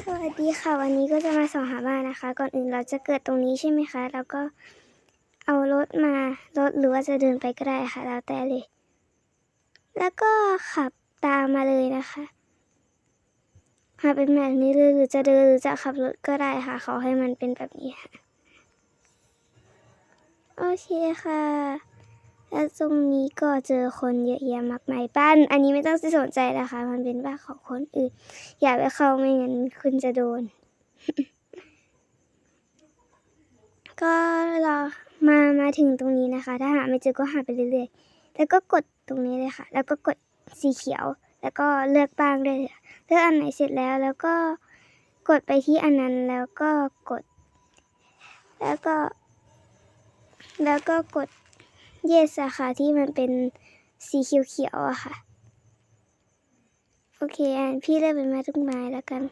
สวัสดีค่ะ วันนี้ก็จะมาสอนหาบ้านนะคะ ก่อนอื่นเราจะเกิดตรงนี้ใช่ไหมคะแล้วก็เอารถมารถหรือว่าจะเดินไปก็ได้ค่ะแล้วแต่เลย แล้วก็ขับตามมาเลยนะคะหาเป็นแบบนี้เลยหรือจะเดินหรือจะขับรถก็ได้ค่ะ ขอให้มันเป็นแบบนี้ค่ะ โอเคค่ะ แล้วตรงนี้ก็เจอคนเยอะแยะมากมายบ้าน อันนี้ไม่ต้องสนใจนะคะ มันเป็นบ้านของคนอื่น อย่าไปเข้าไม่งั้นคุณจะโดน ก็รอมามาถึงตรงนี้นะคะ ถ้าหาไม่เจอก็หาไปเรื่อยๆ แล้วก็กดตรงนี้เลยค่ะ แล้วก็กดสีเขียว แล้วก็เลือกบ้างเลยเลือกอันไหนเสร็จแล้วแล้วก็กดไปที่อันนั้นแล้วก็กด แล้วก็ แล้วก็กด yes อะค่ะที่มันเป็นสีเขียวๆอะค่ะ โอเคอันพี่เลือกเป็นไม้ทุกไม้แล้วกัน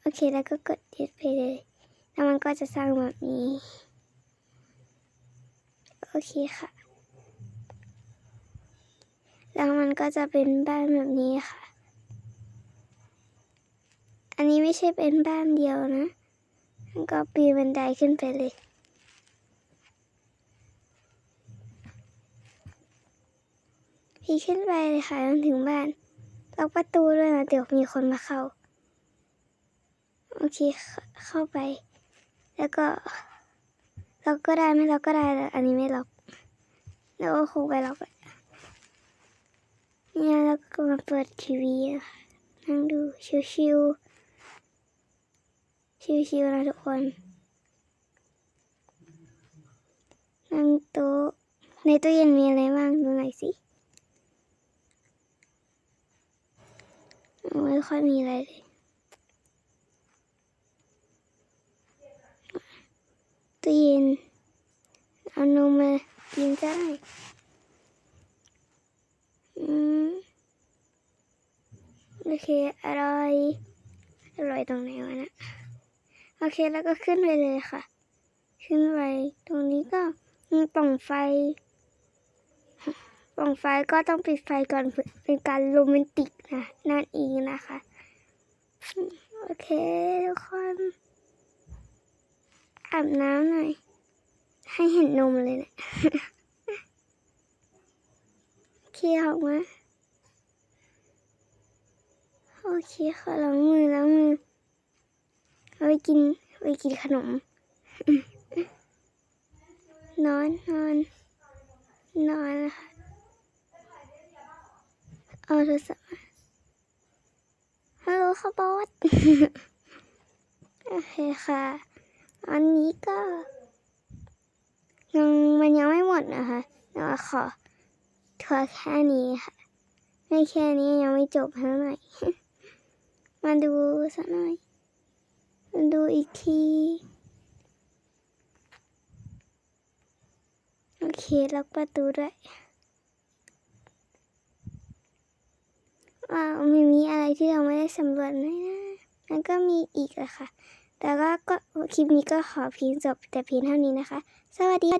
โอเคแล้วก็กด yes ไปเลย แล้วมันก็จะสร้างแบบนี้ โอเคค่ะ แล้วมันก็จะเป็นบ้านแบบนี้ค่ะ อันนี้ไม่ใช่เป็นบ้านเดียวนะก็ปีนบันไดขึ้นไปเลย พี่ขึ้นไปเลยค่ะจนถึงบ้าน ล็อกประตูด้วยนะเดี๋ยวมีคนมาเข้า โอเค เข้าไป แล้วก็ ล็อกก็ได้ไม่ล็อกก็ได้แต่อันนี้ไม่ล็อก แล้วก็คงไปล็อกเนี่ยแล้วก็มาเปิดทีวีนั่งดูชิวๆชิวๆนะทุกคนนั่งโต๊ะในตู้เย็นมีอะไรบ้างดูหน่อยสิ ไม่ค่อยมีอะไรเลยตู้เย็นเอานมมากินได้อืมโอเคอร่อยอร่อยตรงไหนวะนะโอเคแล้วก็ขึ้นไปเลยค่ะ ขึ้นไปตรงนี้ก็มีปล่องไฟ ปล่องไฟก็ต้องปิดไฟก่อนเป็นการโรแมนติกนะนั่นเองนะคะ โอเค ทุกคนอาบน้ำหน่อย ให้เห็นนมเลยเนะโอเคออกมาโอเคค่ะล้างมือล้างมือเอาไปกินเอาไปกินขนม นอนนอนนอนนะคะ เอาโทรศัพท์มาฮัลโหลค่ะบอสโอเคค่ะ อันนี้ก็ยังมันยังไม่หมดนะคะเดี๋ยวขอทัวร์แค่นี้ค่ะ ไม่แค่นี้ยังไม่จบเท่าไหร่มาดูสักหน่อย มาดูอีกที โอเค ล็อกประตูด้วย ว่ามันมีอะไรที่เราไม่ได้สำรวจไหมนะมันก็มีอีกแหละค่ะ แต่ว่าก็คลิปนี้ก็ขอเพียงจบแต่เพียงเท่านี้นะคะ สวัสดี